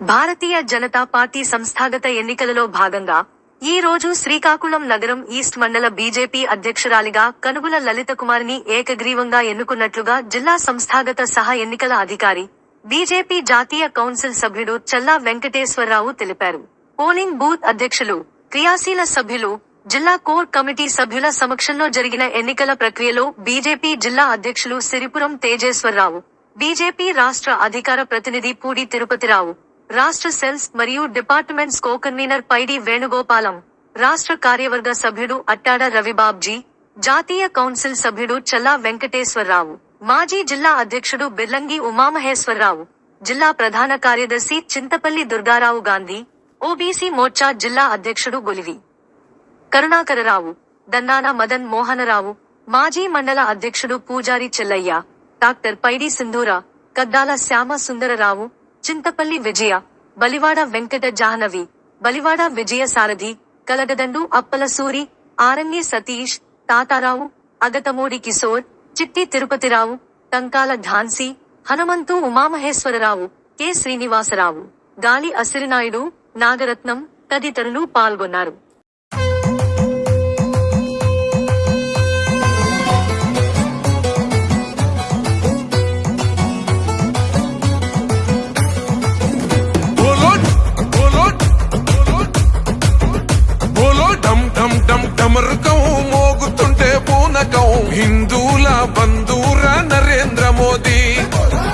Bharatiya Janata party సంస్థాగత ఎన్నికలలో భాగంగా ఈ రోజు శ్రీకాకుళం నగరం ఈస్ట్ మండల బీజేపీ అధ్యక్షురాలిగా కనుగుల లలిత కుమార్ని ఏకగ్రీవంగా ఎన్నుకున్నట్లుగా జిల్లా సంస్థాగత సహా ఎన్నికల అధికారి బీజేపీ జాతీయ కౌన్సిల్ సభ్యుడు చల్లా వెంకటేశ్వరరావు తెలిపారు. పోలింగ్ బూత్ అధ్యక్షులు క్రియాశీల సభ్యులు జిల్లా కోర్ కమిటీ సభ్యుల సమక్షంలో జరిగిన ఎన్నికల ప్రక్రియలో బీజేపీ జిల్లా అధ్యక్షులు సిరిపురం తేజేశ్వరరావు బీజేపీ రాష్ట్ర అధికార ప్రతినిధి పూడి తిరుపతిరావు రాష్ట్ర సెల్స్ మరియు departments co convener Paidi Venugopalam రాష్ట్ర కార్యవర్గ సభ్యుడు అట్టాడ రవిబాబ్జీ జాతీయ కౌన్సిల్ సభ్యుడు చల్లా వెంకటేశ్వరరావు మాజీ జిల్లా అధ్యక్షుడు బిర్లంగి ఉమామహేశ్వరరావు జిల్లా ప్రధాన కార్యదర్శి చింతపల్లి దుర్గారావు గాంధీ ఓబీసీ మోర్చా జిల్లా అధ్యక్షుడు గొలివి. కరుణాకరరావు దన్నాన మదన్ మోహనరావు మాజీ మండల అధ్యక్షుడు పూజారి చెల్లయ్య డాక్టర్ పైడి సింధూర కద్దాల శ్యామ సుందరరావు చింతపల్లి విజయ బలివాడ వెంకట జాహ్నవి బలివాడ విజయ సారథి కలగదండు అప్పల సూరి ఆరణ్య సతీష్ తాతారావు అగతమూడి కిశోర్ చిట్టి తిరుపతిరావు టంకాల ఝాన్సీ హనుమంతు ఉమామహేశ్వరరావు కె శ్రీనివాసరావు గాలి అసిరినాయుడు నాగరత్నం తదితరులు పాల్గొన్నారు. హిందూల బంధూర నరేంద్ర మోదీ.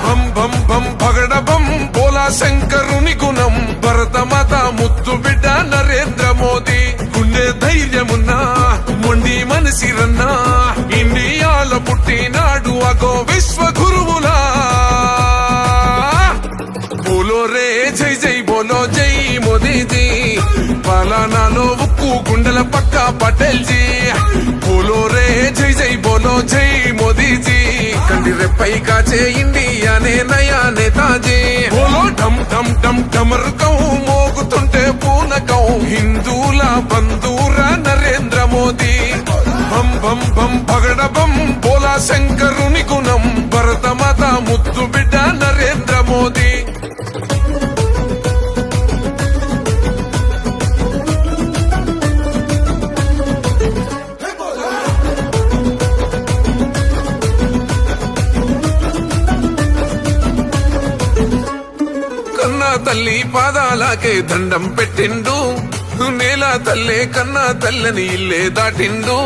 బం బం బం పగడ బం బోలా శంకరుని గుణం. భరత భరతమాత ముద్దు బిడ్డ నరేంద్ర మోదీ. గుండె ధైర్యమున్నా మొండి మనసిరన్నా. ఇండియాలో పుట్టినాడు అగో విశ్వ గురువులా బోలో రే జై జై బోలో జై మోదీజీ. పలానాలో ఉక్కు గుండెల పక్క పటేల్జీ. బోలో రే జై జై బోలో జై మోదీ జీ. కండి రెప్పై కాచే ఇండియానే నయా నేతాజీ బోలో ఢమ్ ఢమ్ ఢమ్ ఢమరుకం మోగుతుంటే పూనకం హిందూల బంధూర నరేంద్ర మోదీ. బం బం బం పగడ బం బోలా శంకరు తల్లి పాదాలకే దండం పెట్టిండు. నేల తల్లే కన్నా తల్లని ఇల్లే దాటిండు.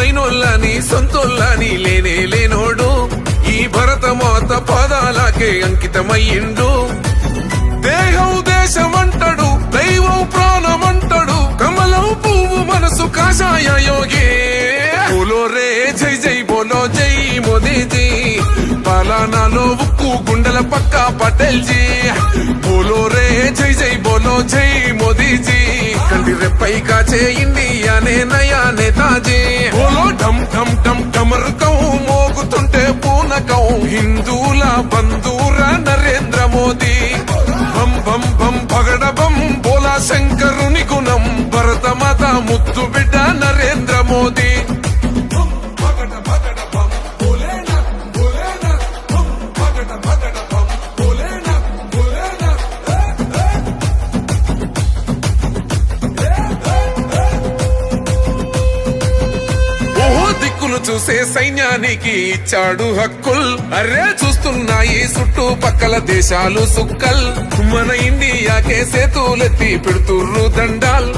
అయినోళ్ళని సొంతోళ్ళని లేనే లేనోడు. ఈ భరతమాత పాదాలకే అంకితమయ్యిండు. దేహం దేశమంటడు దైవం ప్రాణమంటడు కమలం పువ్వు మనసు కాషాయ యోగి. బోలో రే జై జై బోలో జై మోదీజీ. పలానాలో ఉక్కు గుండెల పక్క పటేల్జీ. జై బోలో మోదీ జీ కంటి రెప్పై కాచే ఇండియానే నయా నేతాజీ బోలో ఢమ్ ఢమ్ ఢమ్ ఢమరుకం మోగుతుంటే పూనకం హిందూల బంధూర నరేంద్ర మోదీ. బం బం బం పగడ బం బోలా శంకరుని గుణం. భరత మాత ముద్దు చూసే సైన్యానికి ఇచ్చాడు హక్కుల్. అరే చూస్తున్నాయి చుట్టుపక్కల దేశాలు సుక్కల్. మన ఇండియాకే సేతులెత్తి పెడుతుర్రు దండాల్.